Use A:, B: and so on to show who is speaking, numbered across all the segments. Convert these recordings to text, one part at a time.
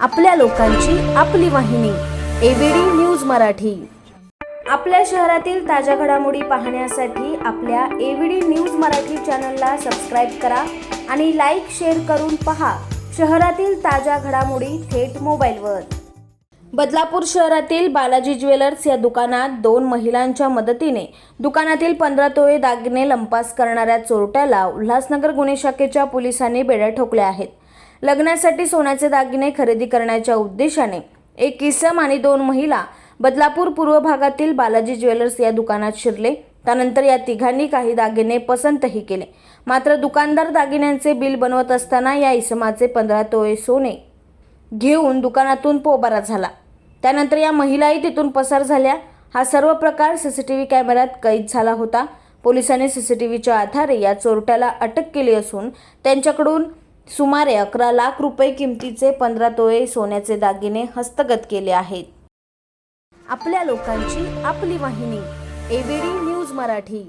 A: आपल्या लोकांची आपली वाहिनी एबीडी न्यूज मराठी. आपल्या शहरातील ताज्या घडामोडी पाहण्यासाठी आपल्या एबीडी न्यूज मराठी चॅनलला सबस्क्राईब करा आणि लाईक शेअर करून पहा शहरातील ताज्या घडामोडी थेट मोबाईलवर. बदलापूर शहरातील बालाजी ज्वेलर्स या दुकानात दोन महिलांच्या मदतीने दुकानातील पंधरा तोळे दागिने लंपास करणाऱ्या चोरट्याला उल्हासनगर गुन्हे शाखेच्या पोलिसांनी बेड्या ठोकल्या आहेत. लग्नासाठी सोन्याचे दागिने खरेदी करण्याच्या उद्देशाने एक इसम आणि दोन महिला बदलापूर पूर्व भागातील बालाजी ज्वेलर्स या दुकानात शिरले. त्यानंतर या तिघांनी काही दागिने पसंतही केले. मात्र दुकानदार दागिन्यांचे बिल बनवत असताना या इसमाचे पंधरा तोळे सोने घेऊन दुकानातून पोबारा झाला. त्यानंतर या महिलाही तिथून पसार झाल्या. हा सर्व प्रकार सीसीटीव्ही कॅमेऱ्यात कैद झाला होता. पोलिसांनी सीसीटीव्हीच्या आधारे या चोरट्याला अटक केली असून त्यांच्याकडून सुमारे अकरा लाख रुपये किमतीचे पंधरा तोळे सोन्याचे दागिने हस्तगत केले आहेत. आपल्या लोकांची आपली वाहिनी एबीडी न्यूज मराठी.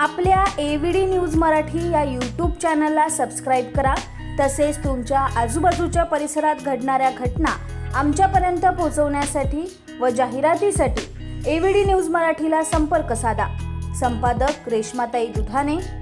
A: आपल्या एव्हीडी न्यूज मराठी या यूट्यूब चॅनलला सबस्क्राईब करा. तसेच तुमच्या आजूबाजूच्या परिसरात घडणाऱ्या घटना आमच्यापर्यंत पोहोचवण्यासाठी व जाहिरातीसाठी एव्हीडी न्यूज मराठीला संपर्क साधा. संपादक रेश्माताई Dudhane